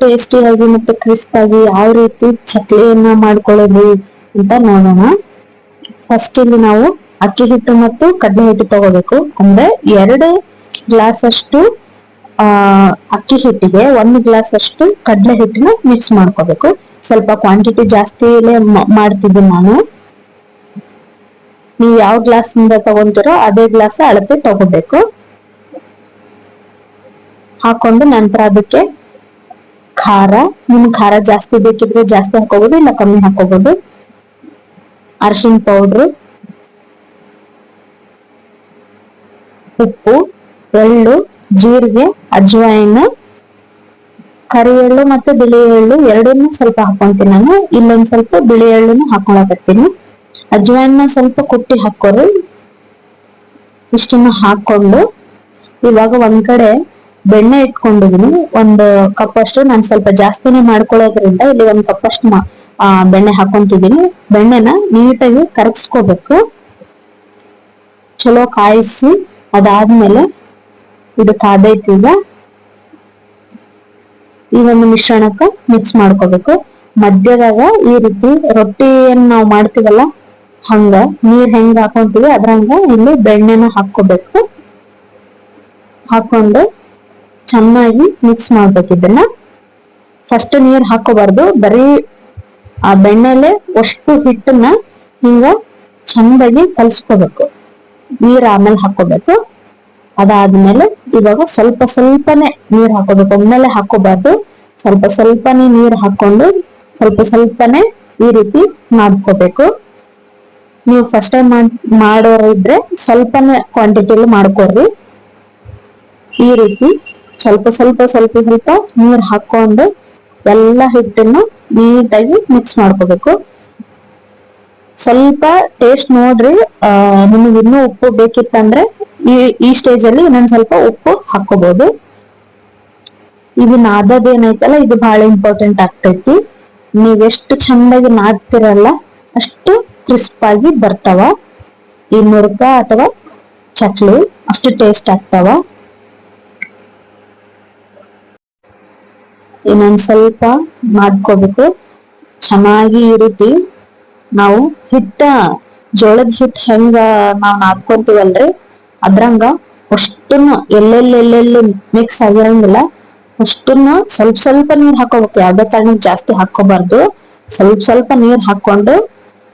ಟೇಸ್ಟಿಯಾಗಿ ಮತ್ತೆ ಕ್ರಿಸ್ಪ್ ಆಗಿ ಯಾವ ರೀತಿ ಚಕ್ಲಿಯನ್ನ ಮಾಡ್ಕೊಳ್ಳೋದು ಅಂತ ನೋಡೋಣ. ಫಸ್ಟ್ ಇಲ್ಲಿ ನಾವು ಅಕ್ಕಿ ಹಿಟ್ಟು ಮತ್ತು ಕಡಲೆ ಹಿಟ್ಟು ತಗೋಬೇಕು. ಅಂದ್ರೆ ಎರಡು ಗ್ಲಾಸ್ ಅಷ್ಟು ಆ, ಅಕ್ಕಿ ಹಿಟ್ಟಿಗೆ ಒಂದು ಗ್ಲಾಸ್ ಅಷ್ಟು ಕಡಲೆ ಹಿಟ್ಟನ್ನ ಮಿಕ್ಸ್ ಮಾಡ್ಕೋಬೇಕು. ಸ್ವಲ್ಪ ಕ್ವಾಂಟಿಟಿ ಜಾಸ್ತಿ ಮಾಡ್ತಿದ್ದೀನಿ ನಾನು. ನೀವು ಯಾವ ಗ್ಲಾಸ್ ಇಂದ ತಗೊಂತೀರೋ ಅದೇ ಗ್ಲಾಸ್ ಅಳತೆ ತಗೋಬೇಕು. ಹಾಕೊಂಡು ನಂತರ ಅದಕ್ಕೆ ಖಾರ ನಿಮ್ ಖಾರ ಜಾಸ್ತಿ ಬೇಕಿದ್ರೆ ಜಾಸ್ತಿ ಹಾಕೋಬಹುದು ಇಲ್ಲ ಕಮ್ಮಿ ಹಾಕೋಬಹುದು ಅರಿಶಿನ ಪೌಡ್ರ್ ಉಪ್ಪು, ಎಳ್ಳು, ಜೀರಿಗೆ, ಅಜ್ವಾಯಿನ ಕರಿ ಎಳ್ಳು ಮತ್ತೆ ಬಿಳಿ ಎಳ್ಳು ಎರಡನ್ನೂ ಸ್ವಲ್ಪ ಹಾಕೊಂತೀನಿ ನಾನು. ಇಲ್ಲೊಂದ್ ಸ್ವಲ್ಪ ಬಿಳಿ ಎಳ್ಳುನು ಹಾಕೊಳಕತ್ತೀನಿ ಅಜ್ವಾಯಿನ ಸ್ವಲ್ಪ ಕುಟ್ಟಿ ಹಾಕೋರು ಇಷ್ಟನ್ನು ಹಾಕೊಂಡು ಇವಾಗ ಒಂದ್ ಕಡೆ ಬೆಣ್ಣೆ ಇಟ್ಕೊಂಡಿದೀನಿ. ಒಂದು ಕಪ್ ಅಷ್ಟು ನಾನು ಸ್ವಲ್ಪ ಜಾಸ್ತಿನೇ ಮಾಡ್ಕೊಳ್ಳೋದ್ರಿಂದ ಇಲ್ಲಿ ಒಂದ್ ಕಪ್ ಅಷ್ಟು ಬೆಣ್ಣೆ ಹಾಕೊಂತಿದೀನಿ. ಬೆಣ್ಣೆನ ನೀಟಾಗಿ ಕರಗಿಸ್ಕೋಬೇಕು. ಚಲೋ ಕಾಯಿಸಿ ಅದಾದ್ಮೇಲೆ ಇದು ಕಾದೈತಿ ಈ ಒಂದು ಮಿಶ್ರಣಕ್ಕ ಮಿಕ್ಸ್ ಮಾಡ್ಕೋಬೇಕು. ಮಧ್ಯದಾಗ ಈ ರೀತಿ ರೊಟ್ಟಿಯನ್ನ ನಾವು ಮಾಡ್ತೀವಲ್ಲ, ಹಂಗ ನೀರ್ ಹೆಂಗ್ ಹಾಕೊಂತೀವಿ ಅದ್ರಂಗ ಇಲ್ಲಿ ಬೆಣ್ಣೆನ ಹಾಕೋಬೇಕು ಹಾಕೊಂಡು ಚೆನ್ನಾಗಿ ಮಿಕ್ಸ್ ಮಾಡ್ಬೇಕು ಇದನ್ನ. ಫಸ್ಟ್ ನೀರ್ ಹಾಕೋಬಾರ್ದು. ಬರೀ ಆ ಬೆಣ್ಣೆಲೆ ಅಷ್ಟು ಹಿಟ್ಟನ್ನ ಹಿಂಗ ಚಂದಾಗಿ ಕಲ್ಸ್ಕೋಬೇಕು. ನೀರ್ ಆಮೇಲೆ ಹಾಕೋಬೇಕು. ಅದಾದ್ಮೇಲೆ ಇವಾಗ ಸ್ವಲ್ಪ ಸ್ವಲ್ಪನೇ ನೀರ್ ಹಾಕೋಬೇಕು. ಒಮ್ಮೆಲೆ ಹಾಕೋಬಾರ್ದು. ಸ್ವಲ್ಪ ಸ್ವಲ್ಪನೇ ನೀರ್ ಹಾಕೊಂಡು ಸ್ವಲ್ಪ ಸ್ವಲ್ಪನೇ ಈ ರೀತಿ ಮಾಡ್ಕೋಬೇಕು. ನೀವು ಫಸ್ಟ್ ಟೈಮ್ ಮಾಡೋರಿದ್ರೆ ಸ್ವಲ್ಪನೇ ಕ್ವಾಂಟಿಟಿಲಿ ಮಾಡ್ಕೊಡ್ರಿ. ಈ ರೀತಿ ಸ್ವಲ್ಪ ಸ್ವಲ್ಪ ಸ್ವಲ್ಪ ಸ್ವಲ್ಪ ನೀರ್ ಹಾಕೊಂಡು ಎಲ್ಲ ಹಿಟ್ಟನ್ನು ನೀಟಾಗಿ ಮಿಕ್ಸ್ ಮಾಡ್ಕೋಬೇಕು. ಸ್ವಲ್ಪ ಟೇಸ್ಟ್ ನೋಡ್ರಿ ನಿಮಗೆ ಇನ್ನೂ ಉಪ್ಪು ಬೇಕಿತ್ತಂದ್ರೆ ಈ ಈ ಸ್ಟೇಜ್ ಅಲ್ಲಿ ಇನ್ನೊಂದ್ ಸ್ವಲ್ಪ ಉಪ್ಪು ಹಾಕೋಬಹುದು ಇದು ನಾದದೇನೈತಲ್ಲ ಇದು ಬಹಳ ಇಂಪಾರ್ಟೆಂಟ್ ಆಗ್ತೈತಿ. ನೀವ್ ಎಷ್ಟು ಚಂದಾಗಿ ನಾದ್ತಿರಲ್ಲ, ಅಷ್ಟು ಕ್ರಿಸ್ಪ್ ಆಗಿ ಬರ್ತಾವ. ಈ ಮುರುಕ ಅಥವಾ ಚಕ್ಲಿ ಅಷ್ಟು ಟೇಸ್ಟ್ ಆಗ್ತಾವ. ಇನ್ನೊಂದ್ ಸ್ವಲ್ಪ ಮಾಡ್ಕೋಬೇಕು. ಚೆನ್ನಾಗಿ ಈ ರೀತಿ ನಾವು ಹಿಟ್ಟ, ಜೋಳದ ಹಿಟ್ ಹೆಂಗ ನಾವ್ ನಾದ್ಕೊಂತೀವಲ್ರಿ? ಅದ್ರಂಗ ಅಷ್ಟನ್ನು ಎಲ್ಲೆಲ್ಲೆಲ್ಲೆಲ್ಲಿ ಮಿಕ್ಸ್ ಆಗಿರಂಗಿಲ್ಲ. ಅಷ್ಟನ್ನು ಸ್ವಲ್ಪ ಸ್ವಲ್ಪ ನೀರ್ ಹಾಕೋಬೇಕು. ಯಾವ್ದೇ ಕಾರಣಕ್ಕೆ ಜಾಸ್ತಿ ಹಾಕೋಬಾರ್ದು ಸ್ವಲ್ಪ ಸ್ವಲ್ಪ ನೀರ್ ಹಾಕೊಂಡು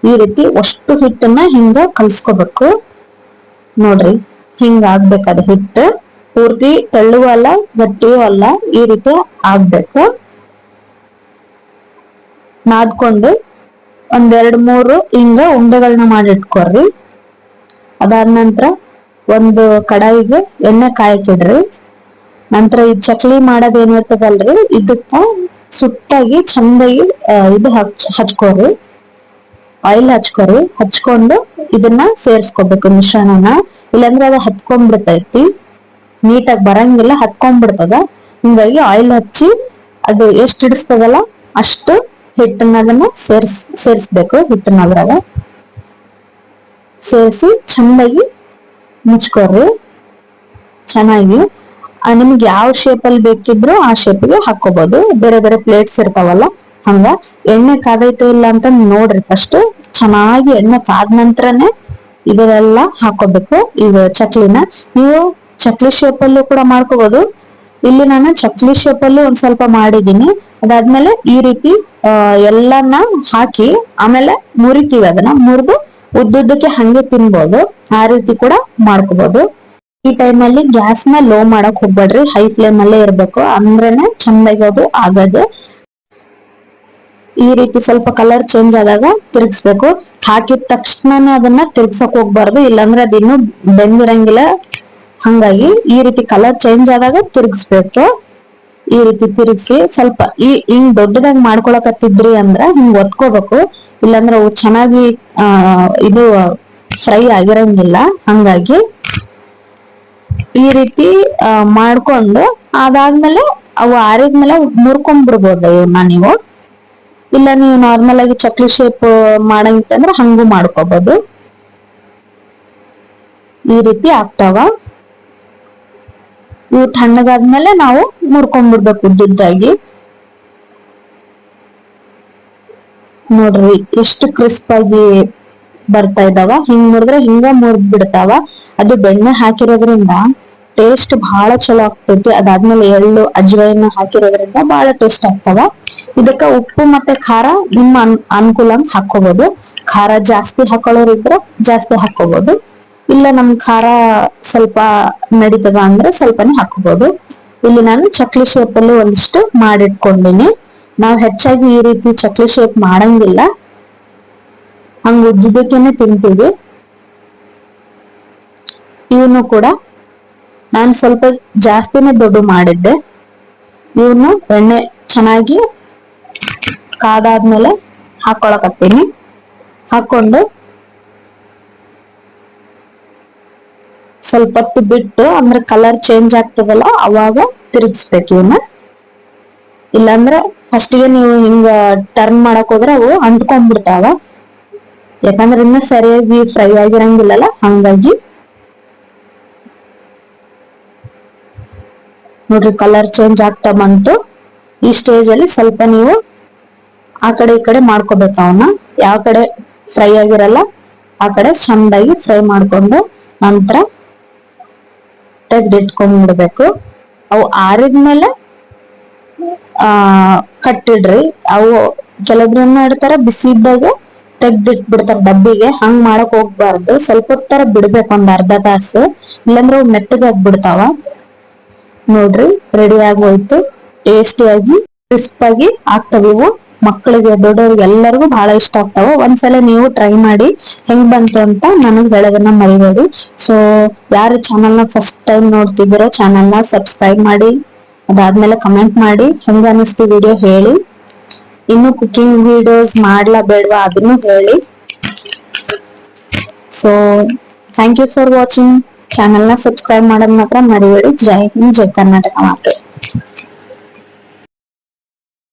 ಈ ರೀತಿ ಅಷ್ಟು ಹಿಟ್ಟನ್ನ ಹಿಂಗ ಕಲ್ಸ್ಕೋಬೇಕು. ನೋಡ್ರಿ, ಹಿಂಗ ಆಗ್ಬೇಕದ ಹಿಟ್ಟು. ಪೂರ್ತಿ ತಳ್ಳುವ ಅಲ್ಲ ಗಟ್ಟಿಯೂ ಅಲ್ಲ ಈ ರೀತಿ ಆಗ್ಬೇಕು. ನಾದ್ಕೊಂಡು ಒಂದೆರಡು ಮೂರು ಹಿಂಗ ಉಂಡೆಗಳನ್ನ ಮಾಡಿಟ್ಕೊರ್ರಿ. ಅದಾದ ನಂತರ ಒಂದು ಕಡಾಯಿಗೆ ಎಣ್ಣೆ ಕಾಯಕ್ಕಿಡ್ರಿ. ನಂತರ ಈ ಚಕ್ಲಿ ಮಾಡೋದೇನಿರ್ತದಲ್ರಿ, ಇದಕ್ಕ ಸುಟ್ಟಾಗಿ ಚಂದಾಗಿ ಇದು ಹಚ್ ಹಚ್ಕೋರಿ ಆಯಿಲ್ ಹಚ್ಕೋರಿ ಹಚ್ಕೊಂಡು ಇದನ್ನ ಸೇರಿಸ್ಕೋಬೇಕು ಮಿಶ್ರಣನ. ಇಲ್ಲಾಂದ್ರೆ ಅದು ಹತ್ಕೊಂಡ್ಬಿಡ್ತೈತಿ. ನೀಟಾಗಿ ಬರಂಗಿಲ್ಲ, ಹತ್ಕೊಂಡ್ಬಿಡ್ತದ. ಹಿಂಗಾಗಿ ಆಯಿಲ್ ಹಚ್ಚಿ ಅದು ಎಷ್ಟು ಹಿಡಿಸ್ತದಲ್ಲ ಅಷ್ಟು ಹಿಟ್ಟನ್ನ ಅದನ್ನ ಸೇರ್ಸ್, ಸೇರಿಸ್ಬೇಕು ಹಿಟ್ಟನ್ನ ಅದ್ರಾಗ. ಸೇರಿಸಿ ಚಂದಾಗಿ ಮುಚ್ಕೋರಿ ಚೆನ್ನಾಗಿ. ನಿಮ್ಗೆ ಯಾವ ಶೇಪ್ ಅಲ್ಲಿ ಬೇಕಿದ್ರು ಆ ಶೇಪ್ಗೆ ಹಾಕೋಬಹುದು ಬೇರೆ ಬೇರೆ ಪ್ಲೇಟ್ಸ್ ಇರ್ತಾವಲ್ಲ, ಹಂಗ. ಎಣ್ಣೆ ಕಾದೈತೆ ಇಲ್ಲ ಅಂತ ನೋಡ್ರಿ ಫಸ್ಟ್ ಚೆನ್ನಾಗಿ ಎಣ್ಣೆ ಕಾದ ನಂತರನೇ ಇದೆಲ್ಲ ಹಾಕೋಬೇಕು ಈಗ ಚಕ್ಲಿನ. ನೀವು ಚಕ್ಲಿ ಶೇಪಲ್ಲೂ ಕೂಡ ಮಾಡ್ಕೋಬಹುದು ಇಲ್ಲಿ ನಾನು ಚಕ್ಲಿ ಶೇಪಲ್ಲೂ ಒಂದ್ ಸ್ವಲ್ಪ ಮಾಡಿದೀನಿ ಅದಾದ್ಮೇಲೆ ಈ ರೀತಿ ಎಲ್ಲನ್ನ ಹಾಕಿ ಆಮೇಲೆ ಮುರಿತೀವಿ ಅದನ್ನ. ಮುರಿದು ಉದ್ದುದ್ದಕ್ಕೆ ಹಂಗೆ ತಿನ್ಬೋದು. ಆ ರೀತಿ ಕೂಡ ಮಾಡ್ಕೋಬಹುದು ಈ ಟೈಮ್ ಅಲ್ಲಿ ಗ್ಯಾಸ್ನ ಲೋ ಮಾಡಕ್ ಹೋಗ್ಬೇಡ್ರಿ. ಹೈ ಫ್ಲೇಮ್ ಅಲ್ಲೇ ಇರ್ಬೇಕು. ಅಂದ್ರೇನೆ ಚಂದಾಗಿ ಅದು ಆಗದು ಈ ರೀತಿ ಸ್ವಲ್ಪ ಕಲರ್ ಚೇಂಜ್ ಆದಾಗ ತಿರ್ಗಿಸ್ಬೇಕು. ಹಾಕಿದ ತಕ್ಷಣನೇ ಅದನ್ನ ತಿರ್ಗ್ಸಕ್ ಹೋಗ್ಬಾರ್ದು. ಇಲ್ಲಾಂದ್ರೆ ಅದಿನ್ನು ಬೆಂದಿರಂಗಿಲ್ಲ. ಹಂಗಾಗಿ ಈ ರೀತಿ ಕಲರ್ ಚೇಂಜ್ ಆದಾಗ ತಿರುಗಿಸ್ಬೇಕು. ಈ ರೀತಿ ತಿರುಗಿಸಿ ಸ್ವಲ್ಪ ಈ ಹಿಂಗ್ ದೊಡ್ಡದಾಗಿ ಮಾಡ್ಕೊಳಕತ್ತಿದ್ರಿ ಅಂದ್ರ ಹಿಂಗ್ ಒತ್ಕೋಬೇಕು. ಇಲ್ಲಾಂದ್ರೆ ಅವು ಚೆನ್ನಾಗಿ ಇದು ಫ್ರೈ ಆಗಿರಂಗಿಲ್ಲ. ಹಂಗಾಗಿ ಈ ರೀತಿ ಮಾಡ್ಕೊಂಡು ಅದಾದ್ಮೇಲೆ ಅವು ಆರಿದ್ಮೇಲೆ ಮುರ್ಕೊಂಡ್ ಬಿಡ್ಬೋದು ಇವನ್ನ ನೀವು? ಇಲ್ಲ ನೀವು ನಾರ್ಮಲ್ ಆಗಿ ಚಕ್ಲಿ ಶೇಪ್ ಮಾಡಂಗಿತ್ತಂದ್ರೆ ಹಂಗೂ ಮಾಡ್ಕೋಬಹುದು ಈ ರೀತಿ ಆಗ್ತಾವ. ಇವು ತಣ್ಣಗಾದ್ಮೇಲೆ ನಾವು ಮುರ್ಕೊಂಡ್ಬಿಡ್ಬೇಕು ಉದ್ದುದ್ದಾಗಿ. ನೋಡ್ರಿ ಎಷ್ಟು ಕ್ರಿಸ್ಪ್ ಆಗಿ ಬರ್ತಾ ಇದಾವ. ಹಿಂಗ್ ಮುರಿದ್ರೆ ಹಿಂಗ ಮುರಿದ್ ಬಿಡ್ತಾವ ಅದು ಬೆಣ್ಣೆ ಹಾಕಿರೋದ್ರಿಂದ ಟೇಸ್ಟ್ ಬಹಳ ಚಲೋ ಆಗ್ತೈತಿ. ಅದಾದ್ಮೇಲೆ ಎಳ್ಳು ಅಜ್ವೈನ ಹಾಕಿರೋದ್ರಿಂದ ಬಹಳ ಟೇಸ್ಟ್ ಆಗ್ತಾವ. ಇದಕ್ಕ ಉಪ್ಪು ಮತ್ತೆ ಖಾರ ನಿಮ್ಮ ಅನ್ ಅನುಕೂಲ ಹಾಕೋಬಹುದು ಖಾರ ಜಾಸ್ತಿ ಹಾಕೊಳ್ಳೋರಿದ್ರೆ ಜಾಸ್ತಿ ಹಾಕೋಬಹುದು ಇಲ್ಲ ನಮ್ ಖಾರ ಸ್ವಲ್ಪ ನಡೀತದ ಅಂದ್ರೆ ಸ್ವಲ್ಪನೇ ಹಾಕೋಬಹುದು ಇಲ್ಲಿ ನಾನು ಚಕ್ಲಿ ಶೇಪ್ ಅಲ್ಲಿ ಒಂದಿಷ್ಟು ಮಾಡಿಟ್ಕೊಂಡಿನಿ. ನಾವು ಹೆಚ್ಚಾಗಿ ಈ ರೀತಿ ಚಕ್ಲಿ ಶೇಪ್ ಮಾಡಂಗಿಲ್ಲ. ಹಂಗ ಉದ್ದುದಕ್ಕೇನೆ ತಿಂತೀವಿ. ಇವನು ಕೂಡ ನಾನು ಸ್ವಲ್ಪ ಜಾಸ್ತಿನೇ ದೊಡ್ಡ ಮಾಡಿದ್ದೆ. ಇವನು ಎಣ್ಣೆ ಚೆನ್ನಾಗಿ ಕಾದಾದ್ಮೇಲೆ ಹಾಕೊಳಕತ್ತೀನಿ. ಹಾಕೊಂಡು ಸ್ವಲ್ಪ ಹೊತ್ತು ಬಿಟ್ಟು ಅಂದ್ರೆ ಕಲರ್ ಚೇಂಜ್ ಆಗ್ತದಲ್ಲ, ಅವಾಗ ತಿರುಗಿಸ್ಬೇಕು ಇವನ್ನ ಇಲ್ಲಾಂದ್ರೆ ಫಸ್ಟಿಗೆ ನೀವು ಹಿಂಗ ಟರ್ನ್ ಮಾಡಕ್ ಹೋದ್ರೆ ಅವು ಅಂಟ್ಕೊಂಡ್ಬಿಡ್ತಾವ. ಯಾಕಂದ್ರೆ ಇನ್ನ ಸರಿಯಾಗಿ ಫ್ರೈ ಆಗಿರಂಗಿಲ್ಲಲ್ಲ, ಹಂಗಾಗಿ. ನೋಡ್ರಿ ಕಲರ್ ಚೇಂಜ್ ಆಗ್ತಾ ಬಂತು. ಈ ಸ್ಟೇಜ್ ಅಲ್ಲಿ ಸ್ವಲ್ಪ ನೀವು ಆ ಕಡೆ ಈ ಕಡೆ ಮಾಡ್ಕೋಬೇಕು ಅವನ್ನ. ಯಾವ ಕಡೆ ಫ್ರೈ ಆಗಿರಲ್ಲ, ಆ ಕಡೆ ಚಂದಾಗಿ ಫ್ರೈ ಮಾಡ್ಕೊಂಡು ನಂತರ ತೆಗ್ದಿಟ್ಕೊಂಡ್ಬಿಡ್ಬೇಕು ಅವು ಆರಿದ್ಮೇಲೆ ಆ, ಕಟ್ಟಿಡ್ರಿ. ಅವು ಕೆಲವೊಬ್ರು ಏನ್ ಮಾಡ್ತಾರ, ಬಿಸಿ ಇದ್ದಾಗ ತೆಗ್ದಿಟ್ಬಿಡ್ತಾರ ಡಬ್ಬಿಗೆ. ಹಂಗ್ ಮಾಡಕ್ ಹೋಗ್ಬಾರ್ದು. ಸ್ವಲ್ಪ ಹೊತ್ತರ ಬಿಡ್ಬೇಕು ಒಂದ್ ಅರ್ಧ ತಾಸು. ಇಲ್ಲಾಂದ್ರೆ ಅವು ಮೆತ್ತಗಾಗ್ಬಿಡ್ತಾವ ನೋಡ್ರಿ ರೆಡಿ ಆಗೋಯ್ತು. ಟೇಸ್ಟಿಯಾಗಿ ಕ್ರಿಸ್ಪ್ ಆಗಿ ಆಗ್ತಾವ ಇವು. ಮಕ್ಕಳಿಗೆ ದೊಡ್ಡವ್ರಿಗೆ ಎಲ್ಲರಿಗೂ ಬಹಳ ಇಷ್ಟ ಆಗ್ತಾವ ಒಂದ್ಸಲ ನೀವು ಟ್ರೈ ಮಾಡಿ ಹೆಂಗ್ ಬಂತು ಅಂತ ನನಗ್ ಹೇಳೋದನ್ನ ಮರಿಬೇಡಿ ಸೊ ಯಾರು ಚಾನಲ್ ನ ಫಸ್ಟ್ ಟೈಮ್ ನೋಡ್ತಿದ್ದೀರೋ ಚಾನಲ್ ನ ಸಬ್ಸ್ಕ್ರೈಬ್ ಮಾಡಿ ಅದಾದ್ಮೇಲೆ ಕಮೆಂಟ್ ಮಾಡಿ ಹೆಂಗ ಅನಿಸ್ತು ವಿಡಿಯೋ ಹೇಳಿ ಇನ್ನು ಕುಕಿಂಗ್ ವಿಡಿಯೋಸ್ ಮಾಡ್ಲಾ ಬೇಡವಾ ಅದನ್ನು ಹೇಳಿ so thank you for watching channel ನ ಸಬ್ಸ್ಕ್ರೈಬ್ ಮಾಡೋದ್ ಮಾತ್ರ ಮರಿಬೇಡಿ ಜೈ ಹಿಂದ್ ಜೈ ಕರ್ನಾಟಕ ಮಾತೆ